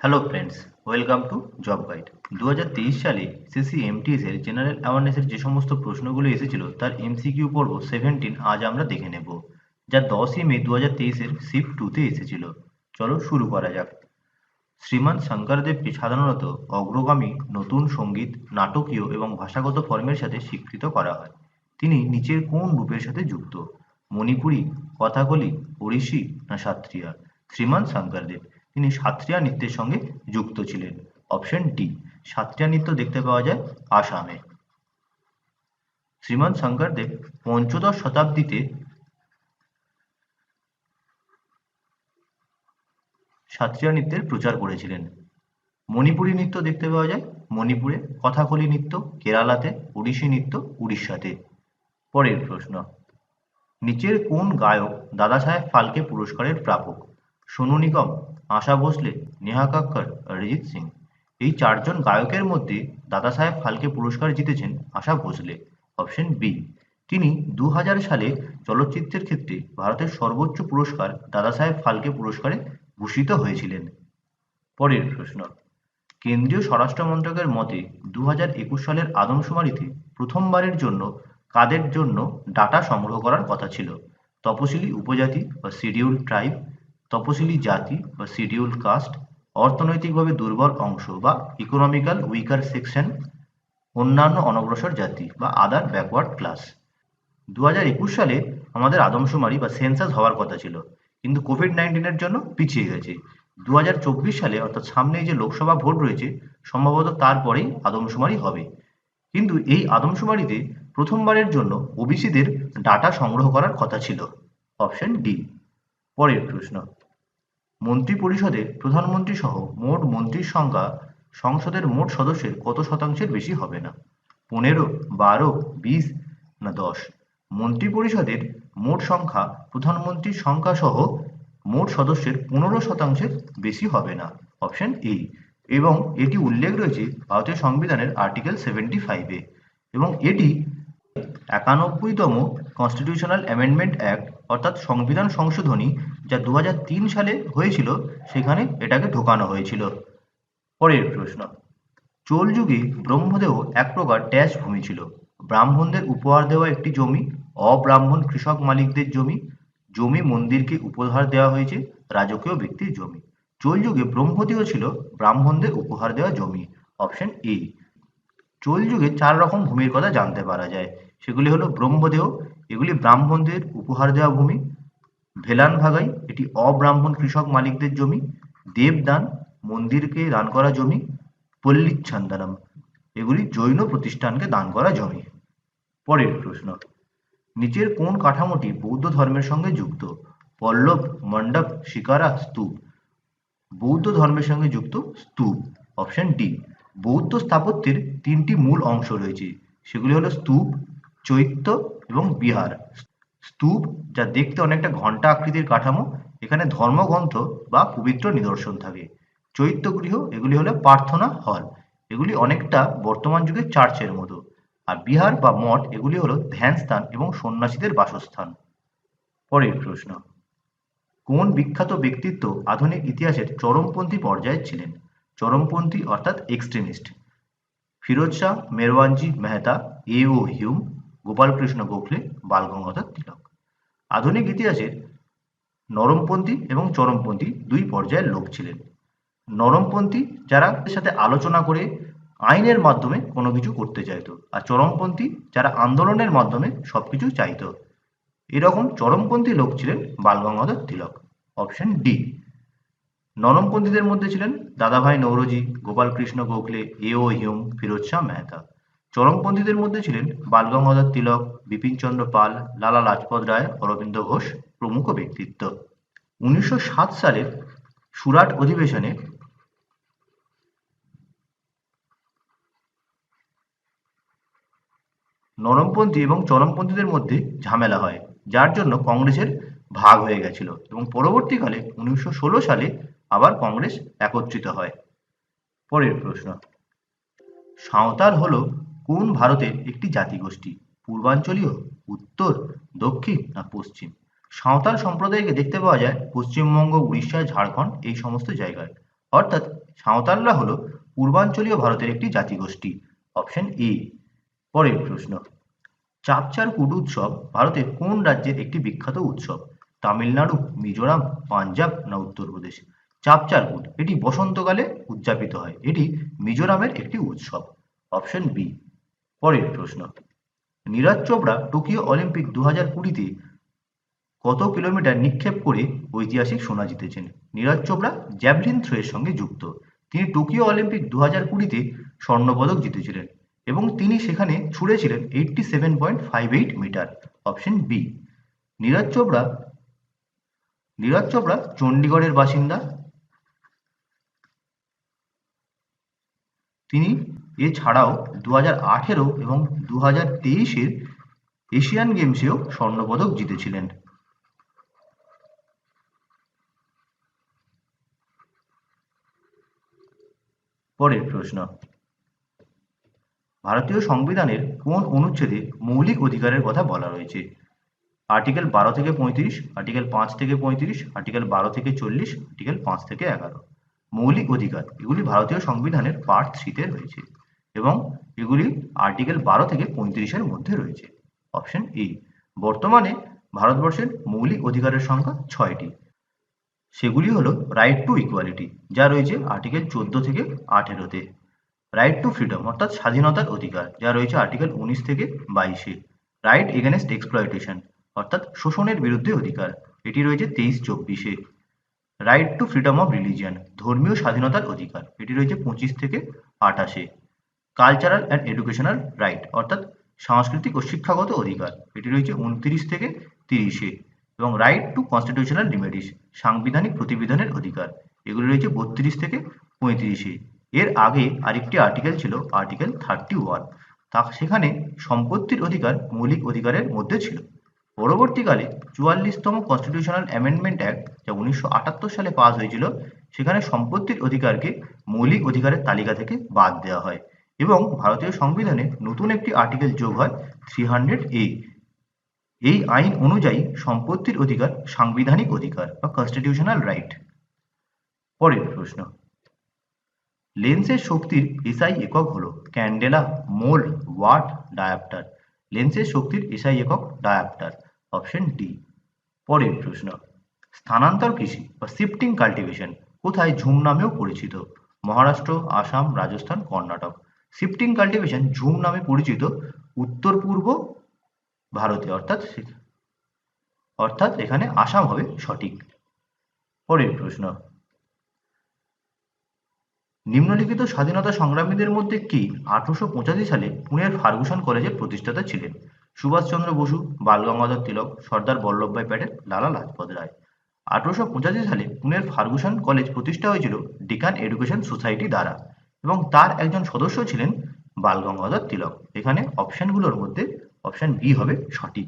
Hello friends welcome to job guide দু হাজার তেইশ সালে সিসি এমটিএস এর জেনারেল অ্যাওয়ারনেসের যে সমস্ত প্রশ্নগুলো এসেছিল, তার এমসিকিউ পর্ব সেভেন্টিন আজ আমরা দেখে নেব, যা দশই মে দু হাজার তেইশের শিফট টুতে এসেছিল। চলো শুরু করা যাক। শ্রীমান শঙ্করদেবকে সাধারণত অগ্রগামী, নতুন সংগীত, নাটকীয় এবং ভাষাগত ফর্মের সাথে স্বীকৃত করা হয়। তিনি নিচের কোন রূপের সাথে যুক্ত? মণিপুরী, কথাকলি, ওড়িশি না সাত্রিয়া? শ্রীমান শঙ্করদেব তিনি সাত্রিয়া নৃত্যের সঙ্গে যুক্ত ছিলেন। অপশন ডি সাত্রিয়া নৃত্য দেখতে পাওয়া যায় আসামে। শ্রীমান শঙ্করদেব পঞ্চদশ শতাব্দীতে সাত্রিয়া নৃত্যের প্রচার করেছিলেন। মণিপুরী নৃত্য দেখতে পাওয়া যায় মণিপুরে, কথাকলি নৃত্য, কেরালাতে, ওড়িশি নৃত্য, উড়িষ্যাতে। পরের প্রশ্ন, নিচের কোন গায়ক দাদা সাহেব ফালকে পুরস্কারের প্রাপক? সোনু নিগম আশা ভোসলে, নেহা কাক্কর, অরিজিৎ সিং এই চারজন গায়কের মধ্যে দাদা সাহেব ফালকে পুরস্কার জিতেছেন আশা ভোসলে। অপশন বি, তিনি দু সালে চলচ্চিত্রের ক্ষেত্রে ভারতের সর্বোচ্চ পুরস্কার দাদা সাহেব ফালকে পুরস্কারে ভূষিত হয়েছিলেন। পরের প্রশ্ন, কেন্দ্রীয় স্বরাষ্ট্র মন্ত্রকের মতে দু হাজার একুশ সালের আদমশুমারিতে প্রথমবারের জন্য কাদের জন্য ডাটা সংগ্রহ করার কথা ছিল? তপশিলি উপজাতি বা শিডিউল ট্রাইব তপশিলি জাতি বা শিডিউল কাস্ট অর্থনৈতিকভাবে দুর্বল অংশ বা ইকোনমিক্যাল উইকার সেকশন অন্যান্য অনগ্রসর জাতি বা আদার ব্যাকওয়ার্ড ক্লাস দু হাজার একুশ সালে আমাদের আদমশুমারি বা সেন্সাস হওয়ার কথা ছিল, কিন্তু কোভিড নাইন্টিনের জন্য পিছিয়ে গেছে। দু হাজার চব্বিশ সালে অর্থাৎ সামনেই যে লোকসভা ভোট রয়েছে, সম্ভবত তারপরেই আদমশুমারি হবে। কিন্তু এই আদমশুমারিতে প্রথমবারের জন্য ওবিসিদের ডাটা সংগ্রহ করার কথা ছিল। অপশন ডি পরের প্রশ্ন। মন্ত্রী পরিষদে প্রধানমন্ত্রী সহ মোট মন্ত্রীর সংখ্যা সংসদের মোট সদস্যের কত শতাংশের বেশি হবে না? পনেরো, বারো, বিশ না দশ? মন্ত্রী পরিষদের মোট সংখ্যা প্রধানমন্ত্রীর সংখ্যা সহ মোট সদস্যের পনেরো শতাংশের বেশি হবে না। Option A. এবং এটি উল্লেখ রয়েছে ভারতীয় সংবিধানের আর্টিকেল সেভেন্টি ফাইভে এবং এটি একানব্বইতম কনস্টিটিউশনাল অ্যামেন্ডমেন্ট অ্যাক্ট অর্থাৎ সংবিধান সংশোধনী যা দু হাজার তিন সালে হয়েছিল, সেখানে এটাকে ঢোকানো হয়েছিল। পরের প্রশ্ন, চোল যুগে ব্রহ্মদেহ এক প্রকার ড্যাশ ভূমি ছিল। ব্রাহ্মণদের উপহার দেওয়া একটি জমি, অব্রাহ্মণ কৃষক মালিকদের জমি জমি মন্দিরকে উপহার দেওয়া হয়েছে, রাজকীয় ব্যক্তির জমি। চোল যুগে ব্রহ্মদেহ ছিল ব্রাহ্মণদের উপহার দেওয়া জমি, অপশন এ। চোল যুগে চার রকম ভূমির কথা জানতে পারা যায়। সেগুলি হলো ব্রহ্মদেহ, এগুলি ব্রাহ্মণদের উপহার দেওয়া ভূমি, ভেলান ভাগাই, এটি অব্রাহ্মণ কৃষক মালিকদের জমি, দেবদান, মন্দিরকে দান করা জমি পল্লিচ্ছান্দানম এগুলি জৈন প্রতিষ্ঠানকে দান করা জমি। পরের প্রশ্ন, নিচের কোন কাঠামোটি বৌদ্ধ ধর্মের সঙ্গে যুক্ত? পল্লব, মণ্ডপ, শিকারা, স্তূপ। বৌদ্ধ ধর্মের সঙ্গে যুক্ত স্তূপ অপশন ডি বৌদ্ধ স্থাপত্যের তিনটি মূল অংশ রয়েছে, সেগুলি হলো স্তূপ চৈত্য এবং বিহার। স্তূপ যা দেখতে অনেকটা ঘণ্টা আকৃতির কাঠামো, এখানে ধর্মগ্রন্থ বা পবিত্র নিদর্শন থাকে। চৈত্য গৃহ, এগুলি হলো প্রার্থনা হল। এগুলি অনেকটা বর্তমান যুগের চার্চের মতো। আর বিহার বা মঠ, এগুলি হলো ধ্যান স্থান এবং সন্ন্যাসীদের বাসস্থান। পরের প্রশ্ন, কোন বিখ্যাত ব্যক্তিত্ব আধুনিক ইতিহাসের চরমপন্থী পর্যায়ে ছিলেন? চরমপন্থী অর্থাৎ extremist. Firoz Shah, Merwanji Mehta, A O Hume Gopal Krishna Gokhale, Bal Gangadhar Tilak. আধুনিক ইতিহাসের নরমপন্থী এবং চরমপন্থী দুই পর্যায়ের লোক ছিলেন। নরমপন্থী যারা সাথে আলোচনা করে আইনের মাধ্যমে কোনো কিছু করতে চাইতো আর চরমপন্থী যারা আন্দোলনের মাধ্যমে সবকিছু চাইতো। এরকম চরমপন্থী লোক ছিলেন বালগঙ্গাধর তিলক। Option D. নরমপন্থীদের মধ্যে ছিলেন Dadabhai Naoroji, Gopal Krishna Gokhale, A O Hume Firoz Shah Mehta. চরমপন্থীদের মধ্যে ছিলেন বালগঙ্গাধর তিলক বিপিনচন্দ্র পাল, লালা লাজপত রায়, অরবিন্দ ঘোষ প্রমুখ ব্যক্তিত্ব। উনিশশো সাত সালের সুরাট অধিবেশনে নরমপন্থী এবং চরমপন্থীদের মধ্যে ঝামেলা হয়, যার জন্য কংগ্রেসের ভাগ হয়ে গেছিল এবং পরবর্তীকালে উনিশশো ষোলো সালে আবার কংগ্রেস একত্রিত হয়। পরের প্রশ্ন, সাঁওতাল হলো কোন ভারতের একটি জাতিগোষ্ঠী? পূর্বাঞ্চলীয়, উত্তর, দক্ষিণ না পশ্চিম? সাঁওতাল সম্প্রদায়কে দেখতে পাওয়া যায় পশ্চিমবঙ্গ, উড়িষ্যা, ঝাড়খণ্ড এই সমস্ত জায়গায়। অর্থাৎ সাঁওতালরা হলো পূর্বাঞ্চলীয় ভারতের একটি জাতিগোষ্ঠী। Option A. পরের প্রশ্ন। চাপচার কুট উৎসব ভারতের কোন রাজ্যের একটি বিখ্যাত উৎসব? তামিলনাড়ু, মিজোরাম, পাঞ্জাব না উত্তরপ্রদেশ চাপচার কুট। এটি বসন্তকালে উদযাপিত হয়। এটি মিজোরামের একটি উৎসব। Option B. পরের প্রশ্ন। নীরজ চোপড়া টোকিও অলিম্পিক দু হাজার কুড়িতে কত কিলোমিটার নিক্ষেপ করে ঐতিহাসিক সোনা জিতেছেন? নীরজ চোপড়া জ্যাভলিন থ্রোয়ের সঙ্গে যুক্ত। তিনি টোকিও অলিম্পিক দু হাজার কুড়িতে স্বর্ণপদক জিতেছিলেন এবং তিনি সেখানে ছুড়েছিলেন eighty seven point five eight metre option B Neeraj Chopra Neeraj Chopra চণ্ডীগড়ের বাসিন্দা। তিনি এছাড়াও দু হাজার আঠেরো এবং দু হাজার তেইশের এশিয়ান গেমসেও স্বর্ণপদক জিতেছিলেন। পরের প্রশ্ন। ভারতীয় সংবিধানের কোন অনুচ্ছেদে মৌলিক অধিকারের কথা বলা রয়েছে? আর্টিকেল বারো থেকে পঁয়ত্রিশ, আর্টিকেল পাঁচ থেকে পঁয়ত্রিশ, আর্টিকেল বারো থেকে চল্লিশ, আর্টিকেল পাঁচ থেকে এগারো। মৌলিক অধিকার, এগুলি ভারতীয় সংবিধানের পার্ট থ্রিতে রয়েছে। এবং এগুলি আর্টিকেল বারো থেকে পঁয়ত্রিশের মধ্যে রয়েছে। অপশন এ বর্তমানে ভারতবর্ষের মৌলিক অধিকারের সংখ্যা ছয়টি। সেগুলি হলো রাইট টু ইকুয়ালিটি যা রয়েছে আর্টিকেল চোদ্দ থেকে আঠেরোতে। রাইট টু ফ্রিডম অর্থাৎ স্বাধীনতার অধিকার, যা রয়েছে আর্টিকেল উনিশ থেকে বাইশে। রাইট এগেনস্ট এক্সপ্লয়টেশন অর্থাৎ শোষণের বিরুদ্ধে অধিকার, এটি রয়েছে তেইশ চব্বিশে। Right to freedom of religion ধর্মীয় স্বাধীনতার অধিকার, এটি রয়েছে পঁচিশ থেকে আঠাশে। কালচারাল অ্যান্ড এডুকেশনাল রাইট অর্থাৎ সাংস্কৃতিক ও শিক্ষাগত অধিকার। এটি রয়েছে উনত্রিশ থেকে তিরিশে এবং রাইট টু কনস্টিটিউশনাল রিমেডিস সাংবিধানিক প্রতিবিধানের অধিকার। এগুলি রয়েছে বত্রিশ থেকে পঁয়ত্রিশে। এর আগে আরেকটি আর্টিকেল ছিল আর্টিকেল থার্টি ওয়ান তা সেখানে সম্পত্তির অধিকার মৌলিক অধিকারের মধ্যে ছিল। পরবর্তীকালে চুয়াল্লিশতম কনস্টিটিউশনাল অ্যামেন্ডমেন্ট অ্যাক্ট যা উনিশশো আটাত্তর সালে পাস হয়েছিল, সেখানে সম্পত্তির অধিকারকে মৌলিক অধিকারের তালিকা থেকে বাদ দেওয়া হয়। এবং ভারতীয় সংবিধানে নতুন একটি আর্টিকেল যোগ হয় থ্রি হান্ড্রেড এ এই আইন অনুযায়ী সম্পত্তির অধিকার, সাংবিধানিক অধিকার বা কনস্টিটিউশনাল রাইট পরের প্রশ্ন। লেন্সের শক্তির এসআই একক হলো ক্যান্ডেলা মোল ওয়াট ডায়াপ্টার। লেন্সের শক্তির এসআই একক ডায়াপ্টার অপশন ডি পরের প্রশ্ন। স্থানান্তর কৃষি বা শিফটিং কাল্টিভেশন কোথায় ঝুম নামেও পরিচিত? মহারাষ্ট্র, আসাম, রাজস্থান, কর্ণাটক। শিফটিং কাল্টিভেশন ঝুম নামে পরিচিত উত্তর পূর্ব ভারতে, অর্থাৎ অর্থাৎ এখানে আসাম হবে সঠিক। পরের প্রশ্ন। নিম্নলিখিত স্বাধীনতা সংগ্রামীদের মধ্যে কি আঠারোশো পঁচাশি সালে পুনের ফার্গুসন কলেজের প্রতিষ্ঠাতা ছিলেন? সুভাষচন্দ্র বসু বালগঙ্গাধর তিলক, সর্দার বল্লভভাই প্যাটেল, লালা লাজপত রায়। আঠারোশো পঁচাশি সালে পুনের ফার্গুসন কলেজ প্রতিষ্ঠা হয়েছিল ডিকান এডুকেশন সোসাইটি দ্বারা। এবং তার একজন সদস্য ছিলেন বাল গঙ্গাধর তিলক। এখানে অপশনগুলোর মধ্যে অপশন বি হবে সঠিক।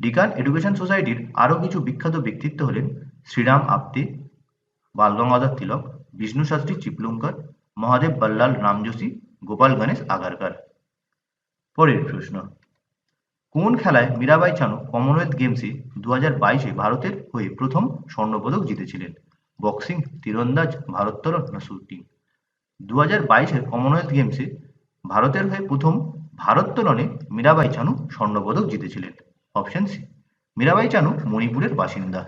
ডিকান এডুকেশন সোসাইটির আরও কিছু বিখ্যাত ব্যক্তিত্ব হলেন শ্রীরাম আপতে, বাল গঙ্গাধর তিলক, বিষ্ণু শাস্ত্রী চিপলুঙ্কর, মহাদেব বল্লাল রামজোশী, গোপাল গণেশ আগারকার। পরের প্রশ্ন, কোন খেলায় মীরাবাই চানু কমনওয়েলথ গেমসে দু হাজার বাইশে ভারতের হয়ে প্রথম স্বর্ণপদক জিতেছিলেন? বক্সিং, তীরন্দাজ, ভারোত্তোলন না শুটিং? দু হাজার বাইশের কমনওয়েলথ গেমসে ভারতের হয়ে প্রথম ভারোত্তোলনে মীরাবাই চানু স্বর্ণপদক জিতেছিলেন। অপশন সি মীরাবাই চানু মণিপুরের বাসিন্দা।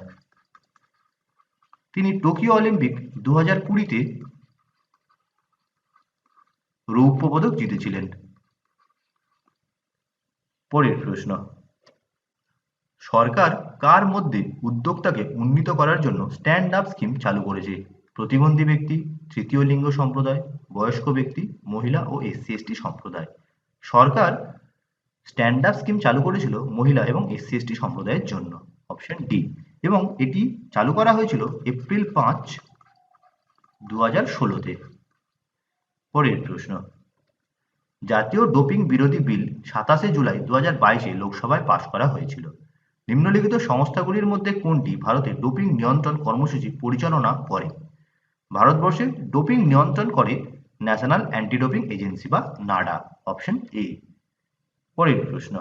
তিনি টোকিও অলিম্পিক দু হাজার কুড়িতে রৌপ্য পদক জিতেছিলেন। পরের প্রশ্ন, সরকার কার মধ্যে উদ্যোক্তাকে উন্নীত করার জন্য স্ট্যান্ড আপ স্কিম চালু করেছে? প্রতিবন্ধী ব্যক্তি, তৃতীয় লিঙ্গ সম্প্রদায়, বয়স্ক ব্যক্তি, মহিলা ও এসসি এসটি সম্প্রদায়। সরকার স্ট্যান্ড আপ স্কিম চালু করেছিল মহিলা এবং এসসি এসটি সম্প্রদায়ের জন্য অপশন ডি এবং এটি চালু করা হয়েছিল এপ্রিল পাঁচ দু হাজার ষোলোতে। পরের প্রশ্ন, জাতীয় ডোপিং বিরোধী বিল সাতাশে জুলাই দু হাজার বাইশে লোকসভায় পাশ করা হয়েছিল। নিম্নলিখিত সংস্থাগুলির মধ্যে কোনটি ভারতে ডোপিং নিয়ন্ত্রণ কর্মসূচি পরিচালনা করে? ভারতবর্ষে ডোপিং নিয়ন্ত্রণ করে ন্যাশনাল অ্যান্টি ডোপিং এজেন্সি বা নাডা, অপশন এ। পরের প্রশ্ন,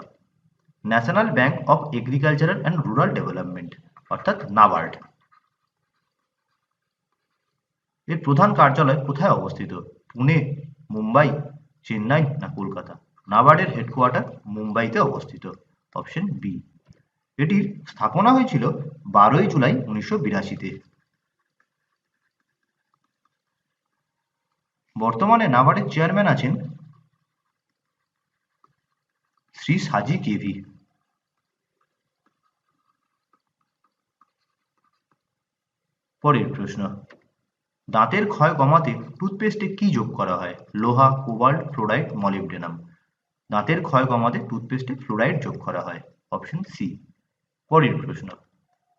National Bank of Agricultural and Rural Development, অর্থাৎ নাবার্ড। এর প্রধান কার্যালয় কোথায় অবস্থিত? পুনে, মুম্বাই, চেন্নাই না কলকাতা? নাবার্ডের হেডকোয়ার্টার মুম্বাইতে অবস্থিত, অপশন বি। এটির স্থাপনা হয়েছিল বারোই জুলাই উনিশশো বিরাশিতে। বর্তমানে নাবার্ডের চেয়ারম্যান আছেন শ্রী সাজি কেভি। পরের প্রশ্ন, দাঁতের ক্ষয় কমাতে টুথপেস্টে কি যোগ করা হয়? লোহা, কোবাল্ট, ফ্লোরাইড মলিবডেনাম দাঁতের ক্ষয় কমাতে টুথপেস্টে ফ্লোরাইড যোগ করা হয়। Option C. পরের প্রশ্ন,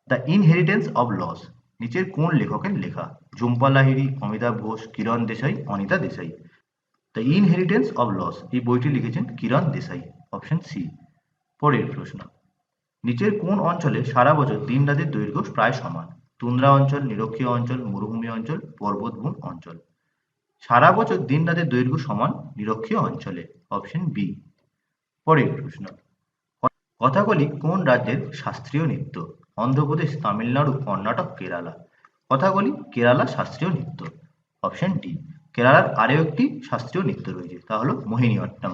দ্য ইনহেরিটেন্স অব লস। নিচের কোন লেখকের লেখা? Jhumpa Lahiri, Amitav Ghosh, Kiran Desai, Anita Desai. The Inheritance of Loss এই বইটি লিখেছেন কিরণ দেশাই অপশন সি পরের প্রশ্ন। নিচের কোন অঞ্চলে সারা বছর দিন রাতের দৈর্ঘ্য প্রায় সমান? তুন্দ্রা অঞ্চল, নিরক্ষীয় অঞ্চল, মরুভূমি অঞ্চল পর্বতবন অঞ্চল। সারা বছর দিন রাতের দৈর্ঘ্য সমান নিরক্ষীয় অঞ্চলে? অপশন বি পরের প্রশ্ন। কথাকলি কোন রাজ্যের শাস্ত্রীয় নৃত্য? অন্ধ্রপ্রদেশ, তামিলনাড়ু, কর্ণাটক, কেরালা। কথাকলি কেরালা শাস্ত্রীয় নৃত্য। অপশন ডি কেরালার আরও একটি শাস্ত্রীয় নৃত্য রয়েছে, তা হলো মোহিনীঅট্টম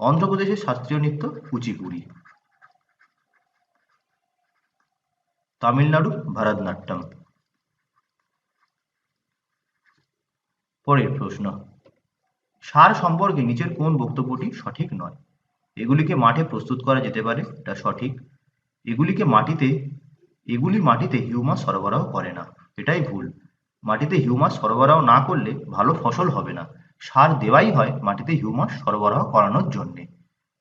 অন্ধ্রপ্রদেশের শাস্ত্রীয় নৃত্য কুচিপুড়ি। তামিলনাড়ু ভারতনাট্যম। পরের প্রশ্ন, সার সম্পর্কে নিচের কোন বক্তব্যটি সঠিক নয়? এগুলিকে মাঠে প্রস্তুত করা যেতে পারে, এটা সঠিক। এগুলিকে মাটিতে, এগুলি মাটিতে হিউমাস সরবরাহ করে না, এটাই ভুল। মাটিতে হিউমাস সরবরাহ না করলে ভালো ফসল হবে না। সার দেওয়াই হয় মাটিতে হিউমাস সরবরাহ করানোর জন্যে।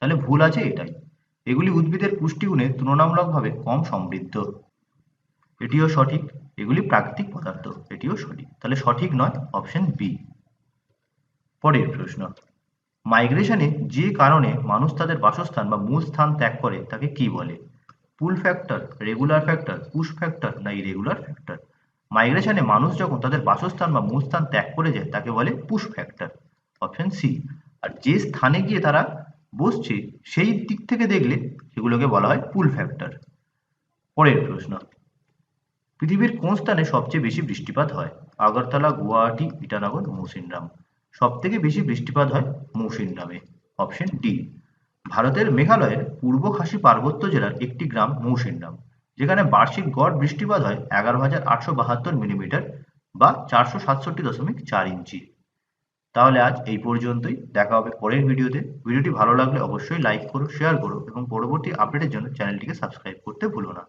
তাহলে ভুল আছে এটাই। এগুলি উদ্ভিদের পুষ্টিগুণে তুলনামূলকভাবে কম সমৃদ্ধ। এটিও সঠিক। এগুলি প্রাকৃতিক পদার্থ, এটিও সঠিক। তাহলে সঠিক নয়, অপশন বি। পরের প্রশ্ন। মাইগ্রেশনে যে কারণে মানুষ তাদের বাসস্থান বা মূল স্থান ত্যাগ করে, তাকে কি বলে? Pull factor regular factor push factor না ইরেগুলার ফ্যাক্টর মাইগ্রেশনে মানুষ যখন তাদের বাসস্থান বা মূল স্থান ত্যাগ করে যায়, তাকে বলে পুশ ফ্যাক্টর অপশন সি আর যে স্থানে গিয়ে তারা বসছে, সেই দিক থেকে দেখলে সেগুলোকে বলা হয় পুল ফ্যাক্টর পরের প্রশ্ন, পৃথিবীর কোন স্থানে সবচেয়ে বেশি বৃষ্টিপাত হয়? আগরতলা, গুয়াহাটি, ইটানগর মৌসিনরাম সব থেকে বেশি বৃষ্টিপাত হয় মৌসিনরামে অপশন ডি ভারতের মেঘালয়ের পূর্ব খাসি পার্বত্য জেলার একটি গ্রাম মৌসিনরাম যেখানে বার্ষিক গড় বৃষ্টিপাত হয় এগারো হাজার আটশো বাহাত্তর মিলিমিটার বা চারশো সাতষট্টি দশমিক চার ইঞ্চি। তাহলে আজ এই পর্যন্তই, দেখা হবে পরের ভিডিওতে। ভিডিওটি ভালো লাগলে অবশ্যই লাইক করো শেয়ার করো এবং পরবর্তী আপডেটের জন্য চ্যানেলটিকে সাবস্ক্রাইব করতে ভুলো না।